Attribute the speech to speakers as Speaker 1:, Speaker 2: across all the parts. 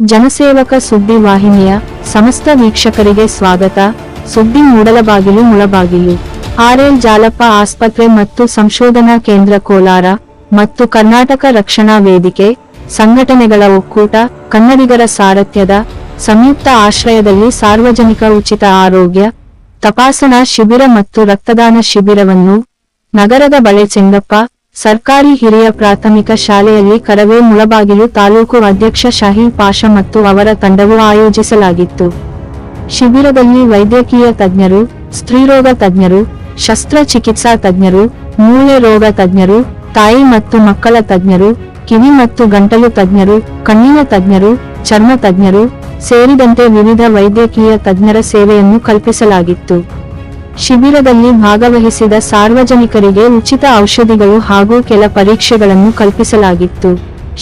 Speaker 1: ಜನಸೇವಕ ಸುದ್ದಿ ವಾಹಿನಿಯ ಸಮಸ್ತ ವೀಕ್ಷಕರಿಗೆ ಸ್ವಾಗತ. ಸುದ್ದಿ ಮೂಡಲಬಾಗಿಲು ಮುಳಬಾಗಿಲು. ಆರ್ಎಲ್ ಜಾಲಪ್ಪ ಆಸ್ಪತ್ರೆ ಮತ್ತು ಸಂಶೋಧನಾ ಕೇಂದ್ರ ಕೋಲಾರ ಮತ್ತು ಕರ್ನಾಟಕ ರಕ್ಷಣಾ ವೇದಿಕೆ, ಸಂಘಟನೆಗಳ ಒಕ್ಕೂಟ, ಕನ್ನಡಿಗರ ಸಾರಥ್ಯದ ಸಂಯುಕ್ತ ಆಶ್ರಯದಲ್ಲಿ ಸಾರ್ವಜನಿಕ ಉಚಿತ ಆರೋಗ್ಯ, ತಪಾಸಣಾ ಶಿಬಿರ ಮತ್ತು ರಕ್ತದಾನ ಶಿಬಿರವನ್ನು ನಗರದ ಬಳೆ ಚೆಂಗಪ್ಪ ಸರ್ಕಾರಿ ಹಿರಿಯ ಪ್ರಾಥಮಿಕ ಶಾಲೆಯಲ್ಲಿ ಕರವೇ ಮುಳಬಾಗಿಲು ತಾಲೂಕು ಅಧ್ಯಕ್ಷ ಶಾಹೀನ್ ಪಾಷ ಮತ್ತು ಅವರ ತಂಡವು ಆಯೋಜಿಸಲಾಗಿತ್ತು. ಶಿಬಿರದಲ್ಲಿ ವೈದ್ಯಕೀಯ ತಜ್ಞರು, ಸ್ತ್ರೀರೋಗ ತಜ್ಞರು ಶಸ್ತ್ರಚಿಕಿತ್ಸಾ ತಜ್ಞರು, ಮೂಳೆ ರೋಗ ತಜ್ಞರು, ತಾಯಿ ಮತ್ತು ಮಕ್ಕಳ ತಜ್ಞರು, ಕಿವಿ ಮತ್ತು ಗಂಟಲು ತಜ್ಞರು, ಕಣ್ಣಿನ ತಜ್ಞರು, ಚರ್ಮ ತಜ್ಞರು ಸೇರಿದಂತೆ ವಿವಿಧ ವೈದ್ಯಕೀಯ ತಜ್ಞರ ಸೇವೆಯನ್ನು ಕಲ್ಪಿಸಲಾಗಿತ್ತು. ಶಿಬಿರದಲ್ಲಿ ಭಾಗವಹಿಸಿದ ಸಾರ್ವಜನಿಕರಿಗೆ ಉಚಿತ ಔಷಧಿಗಳು ಹಾಗೂ ಕೆಲ ಪರೀಕ್ಷೆಗಳನ್ನು ಕಲ್ಪಿಸಲಾಗಿತ್ತು.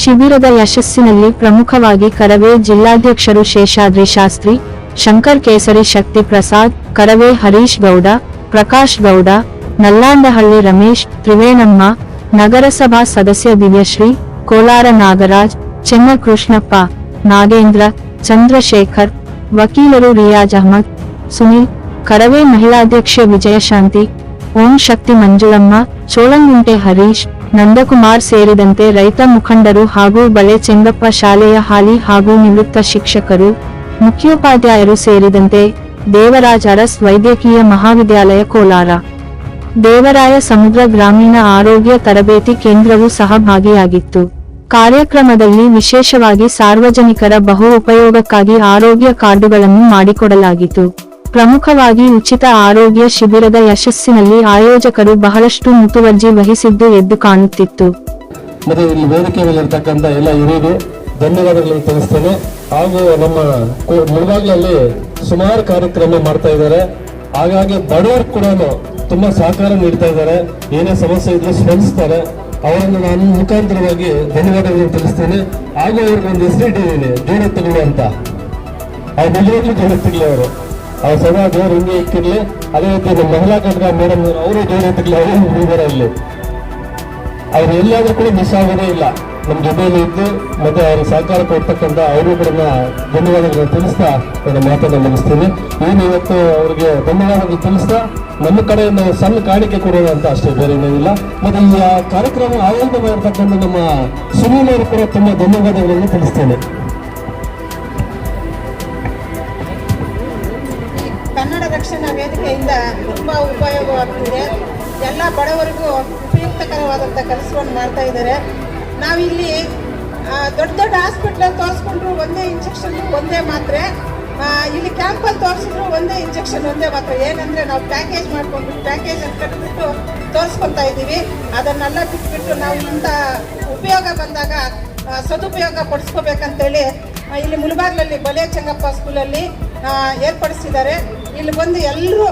Speaker 1: ಶಿಬಿರದ ಯಶಸ್ಸಿನಲ್ಲಿ ಪ್ರಮುಖವಾಗಿ ಕರವೇ ಜಿಲ್ಲಾಧ್ಯಕ್ಷರು ಶೇಷಾದ್ರಿ ಶಾಸ್ತ್ರಿ, ಶಂಕರ್ ಕೇಸರಿ ಶಕ್ತಿ ಪ್ರಸಾದ್, ಕರವೇ ಹರೀಶ್ ಗೌಡ, ಪ್ರಕಾಶ್ ಗೌಡ, ನಲ್ಲಾಂಡಹಳ್ಳಿ ರಮೇಶ್, ತ್ರಿವೇಣಮ್ಮ, ನಗರಸಭಾ ಸದಸ್ಯ ದಿವ್ಯಶ್ರೀ, ಕೋಲಾರ ನಾಗರಾಜ್, ಚೆನ್ನಕೃಷ್ಣಪ್ಪ, ನಾಗೇಂದ್ರ, ಚಂದ್ರಶೇಖರ್, ವಕೀಲರು ರಿಯಾಜ್ ಅಹಮದ್, ಸುನಿಲ್ ಕರವೇ ಮಹಿಳಾಧ್ಯಕ್ಷೆ ವಿಜಯಶಾಂತಿ ಓಂ ಶಕ್ತಿ ಮಂಜುಳಮ್ಮ ಚೋಳಂಗುಂಟೆ ಹರೀಶ್, ನಂದಕುಮಾರ್ ಸೇರಿದಂತೆ ರೈತ ಮುಖಂಡರು ಹಾಗೂ ಬಳೆ ಚೆಂಗಪ್ಪ ಶಾಲೆಯ ಹಾಲಿ ಹಾಗೂ ನಿವೃತ್ತ ಶಿಕ್ಷಕರು, ಮುಖ್ಯೋಪಾಧ್ಯಾಯರು ಸೇರಿದಂತೆ ದೇವರಾಜ್ ಅರಸ್ ವೈದ್ಯಕೀಯ ಮಹಾವಿದ್ಯಾಲಯ ಕೋಲಾರ. ದೇವರಾಯ ಸಮುದ್ರ ಗ್ರಾಮೀಣ ಆರೋಗ್ಯ ತರಬೇತಿ ಕೇಂದ್ರವು ಸಹ ಭಾಗಿಯಾಗಿತ್ತು ಕಾರ್ಯಕ್ರಮದಲ್ಲಿ ವಿಶೇಷವಾಗಿ ಸಾರ್ವಜನಿಕರ ಬಹು ಉಪಯೋಗಕ್ಕಾಗಿ ಆರೋಗ್ಯ ಕಾರ್ಡುಗಳನ್ನು ಮಾಡಿಕೊಡಲಾಗಿತ್ತು. ಪ್ರಮುಖವಾಗಿ ಉಚಿತ ಆರೋಗ್ಯ ಶಿಬಿರದ ಯಶಸ್ಸಿನಲ್ಲಿ ಆಯೋಜಕರು ಬಹಳಷ್ಟು ಮುತುವರ್ಜಿ ವಹಿಸಿದ್ದು ಎದ್ದು ಕಾಣುತ್ತಿತ್ತು.
Speaker 2: ಮತ್ತೆ ಇಲ್ಲಿ ವೇದಿಕೆ ಎಲ್ಲ ಹಿರಿಯರು ಧನ್ಯವಾದಗಳನ್ನು ತಿಳಿಸ್ತೇನೆ. ಹಾಗೂ ನಮ್ಮ ಮುಳುಗಾಗ್ಲಲ್ಲಿ ಸುಮಾರು ಕಾರ್ಯಕ್ರಮ ಮಾಡ್ತಾ ಇದ್ದಾರೆ. ಹಾಗಾಗಿ ಬಡವರು ಕೂಡ ತುಂಬಾ ಸಹಕಾರ ನೀಡ್ತಾ ಇದ್ದಾರೆ. ಏನೇ ಸಮಸ್ಯೆ ಇದ್ರೂ ಸ್ಪಂದಿಸ್ತಾರೆ. ಅವರನ್ನು ನಾನು ಮುಖಾಂತರವಾಗಿ ಧನ್ಯವಾದಗಳನ್ನು ತಿಳಿಸ್ತೇನೆ. ಹಾಗೂ ಅವ್ರಿಗೆ ಒಂದು ಹೆಸರಿಟ್ಟಿದ್ದೀನಿ ಜೋಡೆತ್ತುಗಳು ಅಂತ. ಅವ್ರು ನಿಜವಾಗ್ಲೂ ಜೋಡೆತ್ತಿರ್ಲಿ ಅವರು ಅವ್ರು ಸದಾ ದೇವರು ಹಿಂಗೆ ಇಕ್ಕಿರ್ಲಿ ಅದೇ ರೀತಿ ನಮ್ಮ ಮಹಿಳಾ ಘಟಕ ಮೇಡಮ್ ಅವರು ಜೋಡೆತ್ತಿರ್ಲಿ ಅವರು ಇದ್ದಾರೆ ಇಲ್ಲಿ. ಅವ್ರು ಎಲ್ಲಾದ್ರೂ ಕೂಡ ಮಿಸ್ ಆಗೋದೇ ಇಲ್ಲ. ನಮ್ಮ ಜೊತೆಯಲ್ಲಿ ಇದ್ದು, ಮತ್ತೆ ಅವ್ರ ಸಹಕಾರ ಕೊಡ್ತಕ್ಕಂಥ ಅವರು ಕೂಡ ಧನ್ಯವಾದಗಳನ್ನು ತಿಳಿಸ್ತಾ ನನ್ನ ಮಾತನ್ನು ಮುಗಿಸ್ತೀನಿ. ಏನು ಇವತ್ತು ಅವರಿಗೆ ಧನ್ಯವಾದಗಳು ತಿಳಿಸ್ತಾ, ನಮ್ಮ ಕಡೆಯಿಂದ ಸಣ್ಣ ಕಾಣಿಕೆ ಕೊಡೋದು ಅಂತ ಅಷ್ಟೇ, ಬೇರೆ ಏನಿಲ್ಲ ಮತ್ತೆ ಈ ಕಾರ್ಯಕ್ರಮ ಆಯೋಜನೆ ಮಾಡಿರ್ತಕ್ಕಂಥ ನಮ್ಮ ಸುನೀಲ್ ಅವರು ಕೂಡ ತುಂಬಾ ಧನ್ಯವಾದಗಳನ್ನು ತಿಳಿಸ್ತೇನೆ.
Speaker 3: ರಕ್ಷಣಾ ವೇದಿಕೆಯಿಂದ ತುಂಬ ಉಪಯೋಗವಾಗ್ತಿದೆ. ಎಲ್ಲ ಬಡವರಿಗೂ ಉಪಯುಕ್ತಕರವಾದಂಥ ಕೆಲಸವನ್ನು ಮಾಡ್ತಾ ಇದ್ದಾರೆ. ನಾವಿಲ್ಲಿ ದೊಡ್ಡ ದೊಡ್ಡ ಹಾಸ್ಪಿಟ್ಲಲ್ಲಿ ತೋರಿಸ್ಕೊಂಡ್ರು ಒಂದೇ ಇಂಜೆಕ್ಷನ್ ಒಂದೇ ಮಾತ್ರೆ. ಇಲ್ಲಿ ಕ್ಯಾಂಪಲ್ಲಿ ತೋರಿಸಿದ್ರು ಒಂದೇ ಇಂಜೆಕ್ಷನ್ ಒಂದೇ ಮಾತ್ರೆ. ಏನಂದರೆ ನಾವು ಪ್ಯಾಕೇಜ್ ಮಾಡಿಕೊಂಡು ಪ್ಯಾಕೇಜ್ ಅಂತ ಕಟ್ಬಿಟ್ಟು ತೋರಿಸ್ಕೊತಾ ಇದ್ದೀವಿ. ಅದನ್ನೆಲ್ಲ ಬಿಟ್ಬಿಟ್ಟು ನಾವು ಇಂಥ ಉಪಯೋಗ ಬಂದಾಗ ಸದುಪಯೋಗ ಪಡಿಸ್ಕೋಬೇಕಂತೇಳಿ ಇಲ್ಲಿ ಮುಳಬಾಗ್ಲಲ್ಲಿ ಬಲೇ ಚಂಗಪ್ಪ ಸ್ಕೂಲಲ್ಲಿ ಏರ್ಪಡಿಸಿದ್ದಾರೆ. ಇಲ್ಲಿ ಬಂದು ಎಲ್ಲರೂ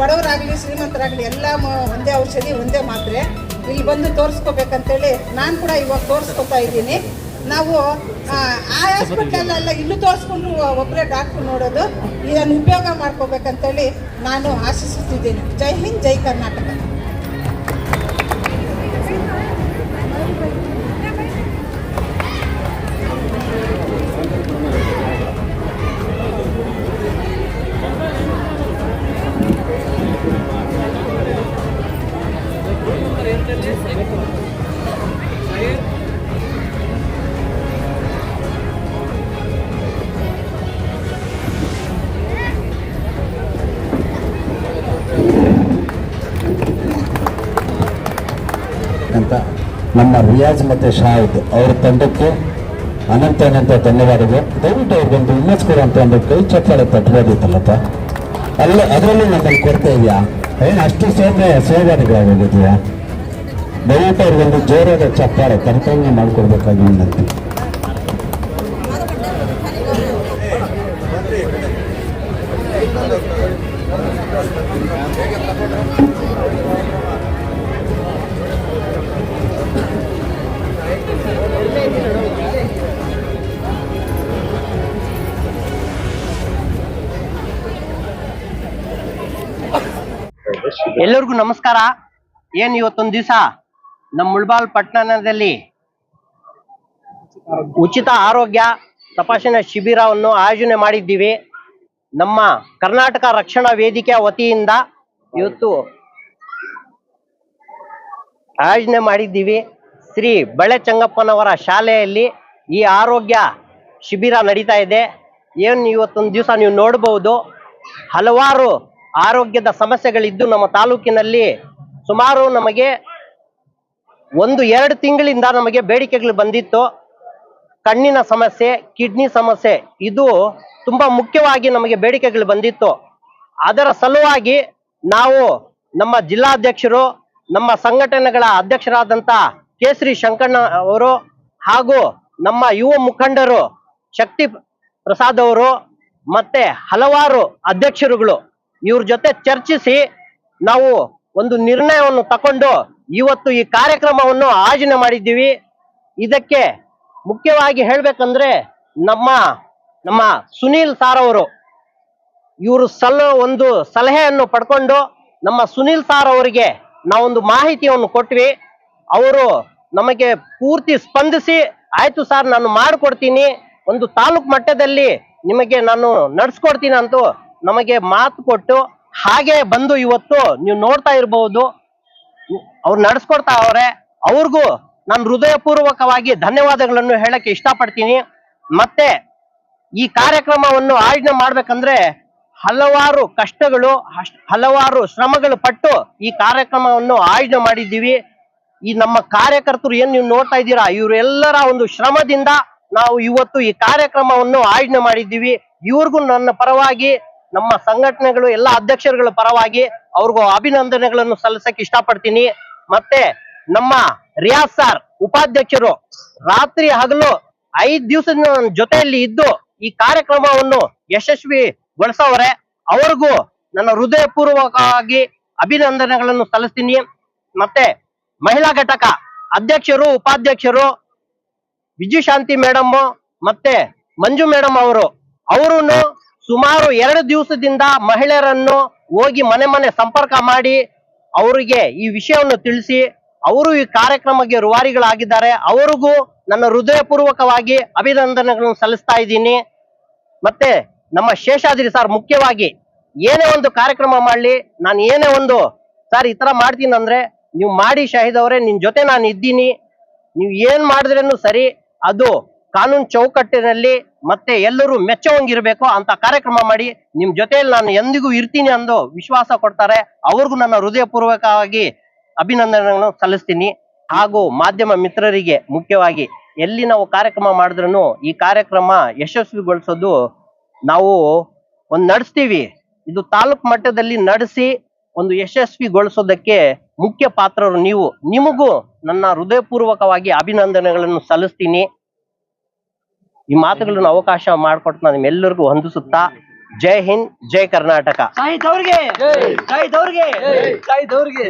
Speaker 3: ಬಡವರಾಗಲಿ, ಶ್ರೀಮಂತರಾಗಲಿ, ಎಲ್ಲ ಒಂದೇ ಔಷಧಿ, ಒಂದೇ ಮಾತ್ರೆ ಇಲ್ಲಿ ಬಂದು ತೋರಿಸ್ಕೋಬೇಕಂತೇಳಿ ನಾನು ಕೂಡ ಇವಾಗ ತೋರಿಸ್ಕೊತಾ ಇದ್ದೀನಿ. ನಾವು, ಆ ಹಾಸ್ಪಿಟಲಲ್ಲ ಇಲ್ಲೂ ತೋರಿಸ್ಕೊಂಡ್ರು ಒಬ್ಬರೇ ಡಾಕ್ಟ್ರು ನೋಡೋದು, ಇದನ್ನು ಉಪಯೋಗ ಮಾಡ್ಕೋಬೇಕಂತೇಳಿ ನಾನು ಆಶಿಸುತ್ತಿದ್ದೀನಿ ಜೈ ಹಿಂದ್, ಜೈ ಕರ್ನಾಟಕ.
Speaker 4: ನಮ್ಮ ರಿಯಾಜ್ ಮತ್ತೆ ಶಾಹಿದ್ ಅವರ ತಂಡಕ್ಕೆ ಅನಂತ ಅನಂತ ಧನ್ಯವಾದಗಳು. ದಯವಿಟ್ಟು ಅವ್ರಿಗೊಂದು ಇಮೇಜ್ ಅಂತ ಒಂದು ಕೈ ಚಪ್ಪಾಳೆ ತಟ್ಟಬೋದಿತ್ತಲ್ಲಪ್ಪ ಅಲ್ಲ ಅದರಲ್ಲೂ ನಮ್ಮಲ್ಲಿ ಕೊರತೆ ಇದೆಯಾ? ಏನು ಅಷ್ಟು ಸೇವೆ ಸೇವಾದಿಗಳಾಗೋಗಿದೆಯಾ ದಯವಿಟ್ಟು ಅವ್ರಿಗೊಂದು ಜೋರಾದ ಚಪ್ಪಾಳೆ ತರಕಾರಿ ಮಾಡಿಕೊಡ್ಬೇಕಾಗಿ ವಿನಂತಿ.
Speaker 5: ಎಲ್ಲರಿಗೂ ನಮಸ್ಕಾರ. ಏನ್ ಇವತ್ತೊಂದ್ ದಿವಸ? ನಮ್ಮ ಮುಳ್ಬಾಲ್ ಪಟ್ಟಣದಲ್ಲಿ ಉಚಿತ ಆರೋಗ್ಯ ತಪಾಸಣೆ ಶಿಬಿರವನ್ನು ಆಯೋಜನೆ ಮಾಡಿದ್ದೀವಿ. ನಮ್ಮ ಕರ್ನಾಟಕ ರಕ್ಷಣಾ ವೇದಿಕೆ ವತಿಯಿಂದ ಇವತ್ತು ಆಯೋಜನೆ ಮಾಡಿದ್ದೀವಿ. ಶ್ರೀ ಬಳೆ ಚಂಗಪ್ಪನವರ ಶಾಲೆಯಲ್ಲಿ ಈ ಆರೋಗ್ಯ ಶಿಬಿರ ನಡೀತಾ ಇದೆ. ಏನು ಇವತ್ತೊಂದು ದಿವಸ ನೀವು ನೋಡಬಹುದು ಹಲವಾರು ಆರೋಗ್ಯದ ಸಮಸ್ಯೆಗಳಿದ್ದು ನಮ್ಮ ತಾಲೂಕಿನಲ್ಲಿ ಸುಮಾರು ನಮಗೆ ಒಂದು ಎರಡು ತಿಂಗಳಿಂದ ನಮಗೆ ಬೇಡಿಕೆಗಳು ಬಂದಿತ್ತು. ಕಣ್ಣಿನ ಸಮಸ್ಯೆ, ಕಿಡ್ನಿ ಸಮಸ್ಯೆ, ಇದು ತುಂಬಾ ಮುಖ್ಯವಾಗಿ ನಮಗೆ ಬೇಡಿಕೆಗಳು ಬಂದಿತ್ತು. ಅದರ ಸಲುವಾಗಿ ನಾವು ನಮ್ಮ ಜಿಲ್ಲಾಧ್ಯಕ್ಷರು, ನಮ್ಮ ಸಂಘಟನೆಗಳ ಅಧ್ಯಕ್ಷರಾದಂತ ಕೇಸರಿ ಶಂಕಣ್ಣ ಅವರು ಹಾಗೂ ನಮ್ಮ ಯುವ ಮುಖಂಡರು ಶಕ್ತಿ ಪ್ರಸಾದ್ ಅವರು ಮತ್ತೆ ಹಲವಾರು ಅಧ್ಯಕ್ಷರುಗಳು ಇವ್ರ ಜೊತೆ ಚರ್ಚಿಸಿ ನಾವು ಒಂದು ನಿರ್ಣಯವನ್ನು ತಕೊಂಡು ಇವತ್ತು ಈ ಕಾರ್ಯಕ್ರಮವನ್ನು ಆಯೋಜನೆ ಮಾಡಿದ್ದೀವಿ. ಇದಕ್ಕೆ ಮುಖ್ಯವಾಗಿ ಹೇಳ್ಬೇಕಂದ್ರೆ ನಮ್ಮ ನಮ್ಮ ಸುನೀಲ್ ಸಾರ್ ಅವರು ಇವರು ಸಲ, ಒಂದು ಸಲಹೆಯನ್ನು ಪಡ್ಕೊಂಡು ನಮ್ಮ ಸುನೀಲ್ ಸಾರ್ ಅವರಿಗೆ ನಾವೊಂದು ಮಾಹಿತಿಯನ್ನು ಕೊಟ್ವಿ. ಅವರು ನಮಗೆ ಪೂರ್ತಿ ಸ್ಪಂದಿಸಿ, ಆಯ್ತು ಸರ್, ನಾನು ಮಾಡಿಕೊಡ್ತೀನಿ. ಒಂದು ತಾಲೂಕು ಮಟ್ಟದಲ್ಲಿ ನಿಮಗೆ ನಾನು ನಡ್ಸ್ಕೊಡ್ತೀನಿ ಅಂತ ನಮಗೆ ಮಾತು ಕೊಟ್ಟು ಹಾಗೆ ಬಂದು ಇವತ್ತು ನೀವು ನೋಡ್ತಾ ಇರಬಹುದು ಅವ್ರು ನಡೆಸ್ಕೊಡ್ತಾ ಅವ್ರೆ. ಅವ್ರಿಗೂ ನಾನು ಹೃದಯಪೂರ್ವಕವಾಗಿ ಧನ್ಯವಾದಗಳನ್ನು ಹೇಳಕ್ಕೆ ಇಷ್ಟಪಡ್ತೀನಿ. ಮತ್ತೆ ಈ ಕಾರ್ಯಕ್ರಮವನ್ನು ಆಯೋಜನೆ ಮಾಡ್ಬೇಕಂದ್ರೆ ಹಲವಾರು ಕಷ್ಟಗಳು ಹಲವಾರು ಶ್ರಮಗಳು ಪಟ್ಟು ಈ ಕಾರ್ಯಕ್ರಮವನ್ನು ಆಯೋಜನೆ ಮಾಡಿದ್ದೀವಿ. ಈ ನಮ್ಮ ಕಾರ್ಯಕರ್ತರು ಏನ್ ನೀವು ನೋಡ್ತಾ ಇದ್ದೀರಾ, ಇವರೆಲ್ಲರ ಒಂದು ಶ್ರಮದಿಂದ ನಾವು ಇವತ್ತು ಈ ಕಾರ್ಯಕ್ರಮವನ್ನು ಆಯೋಜನೆ ಮಾಡಿದ್ದೀವಿ. ಇವ್ರಿಗೂ ನನ್ನ ಪರವಾಗಿ ನಮ್ಮ ಸಂಘಟನೆಗಳು ಎಲ್ಲ ಅಧ್ಯಕ್ಷರುಗಳ ಪರವಾಗಿ ಅವ್ರಿಗೂ ಅಭಿನಂದನೆಗಳನ್ನು ಸಲ್ಲಿಸಕ್ಕೆ ಇಷ್ಟಪಡ್ತೀನಿ. ಮತ್ತೆ ನಮ್ಮ ರಿಯಾಜ್ ಸಾರ್ ಉಪಾಧ್ಯಕ್ಷರು ರಾತ್ರಿ ಹಗಲು ಐದ್ ದಿವಸದ ಜೊತೆಯಲ್ಲಿ ಇದ್ದು ಈ ಕಾರ್ಯಕ್ರಮವನ್ನು ಯಶಸ್ವಿಗೊಳಿಸೋರೆ ಅವ್ರಿಗೂ ನನ್ನ ಹೃದಯಪೂರ್ವಕವಾಗಿ ಅಭಿನಂದನೆಗಳನ್ನು ಸಲ್ಲಿಸ್ತೀನಿ. ಮತ್ತೆ ಮಹಿಳಾ ಘಟಕ ಅಧ್ಯಕ್ಷರು, ಉಪಾಧ್ಯಕ್ಷರು, ವಿಜಯಶಾಂತಿ ಮೇಡಮ್ ಮತ್ತೆ ಮಂಜು ಮೇಡಮ್ ಅವರು ಅವರು ಸುಮಾರು ಎರಡು ದಿವಸದಿಂದ ಮಹಿಳೆಯರನ್ನು ಹೋಗಿ ಮನೆ ಮನೆ ಸಂಪರ್ಕ ಮಾಡಿ ಅವರಿಗೆ ಈ ವಿಷಯವನ್ನು ತಿಳಿಸಿ, ಅವರು ಈ ಕಾರ್ಯಕ್ರಮಕ್ಕೆ ರುವಾರಿಗಳಾಗಿದ್ದಾರೆ. ಅವರಿಗೂ ನನ್ನ ಹೃದಯಪೂರ್ವಕವಾಗಿ ಅಭಿನಂದನೆಗಳನ್ನು ಸಲ್ಲಿಸ್ತಾ ಇದ್ದೀನಿ. ಮತ್ತೆ ನಮ್ಮ ಶೇಷಾದ್ರಿ ಸರ್ ಮುಖ್ಯವಾಗಿ ಏನೇ ಒಂದು ಕಾರ್ಯಕ್ರಮ ಮಾಡಲಿ, ನಾನು ಏನೇ ಒಂದು, ಸರ್, ಈ ತರ ಮಾಡ್ತೀನಿ ಅಂದ್ರೆ ನೀವು ಮಾಡಿ ಶಾಹಿದ್ ಅವರೇ, ನಿನ್ ಜೊತೆ ನಾನು ಇದ್ದೀನಿ. ನೀವು ಏನ್ ಮಾಡಿದ್ರೇನು ಸರಿ, ಅದು ಕಾನೂನು ಚೌಕಟ್ಟಿನಲ್ಲಿ ಮತ್ತೆ ಎಲ್ಲರೂ ಮೆಚ್ಚುವಂಗಿರ್ಬೇಕು ಅಂತ ಕಾರ್ಯಕ್ರಮ ಮಾಡಿ ನಿಮ್ ಜೊತೆಯಲ್ಲಿ ನಾನು ಎಂದಿಗೂ ಇರ್ತೀನಿ ಅಂದು ವಿಶ್ವಾಸ ಕೊಡ್ತಾರೆ. ಅವ್ರಿಗೂ ನನ್ನ ಹೃದಯಪೂರ್ವಕವಾಗಿ ಅಭಿನಂದನೆಗಳನ್ನು ಸಲ್ಲಿಸ್ತೀನಿ. ಹಾಗೂ ಮಾಧ್ಯಮ ಮಿತ್ರರಿಗೆ ಮುಖ್ಯವಾಗಿ ಎಲ್ಲಿ ನಾವು ಕಾರ್ಯಕ್ರಮ ಮಾಡಿದ್ರು ಈ ಕಾರ್ಯಕ್ರಮ ಯಶಸ್ವಿಗೊಳಿಸೋದು ನಾವು ಒಂದ್ ನಡೆಸ್ತೀವಿ. ಇದು ತಾಲೂಕ್ ಮಟ್ಟದಲ್ಲಿ ನಡೆಸಿ ಒಂದು ಯಶಸ್ವಿಗೊಳಿಸೋದಕ್ಕೆ ಮುಖ್ಯ ಪಾತ್ರರು ನೀವು. ನಿಮಗೂ ನನ್ನ ಹೃದಯಪೂರ್ವಕವಾಗಿ ಅಭಿನಂದನೆಗಳನ್ನು ಸಲ್ಲಿಸ್ತೀನಿ. ಈ ಮಾತುಗಳನ್ನು ಅವಕಾಶ ಮಾಡಿಕೊಟ್ಟು ನಾನು ನಿಮ್ಮೆಲ್ಲರಿಗೂ ಹೊಂದಿಸುತ್ತಾ ಜೈ ಹಿಂದ್ ಜೈ ಕರ್ನಾಟಕ.
Speaker 6: ಸಾಹಿತ್ ಅವ್ರಿಗೆ ಸಾಹಿತ್ ಅವ್ರಿಗೆ. ಸಾಹಿತ್ ಅವ್ರಿಗೆ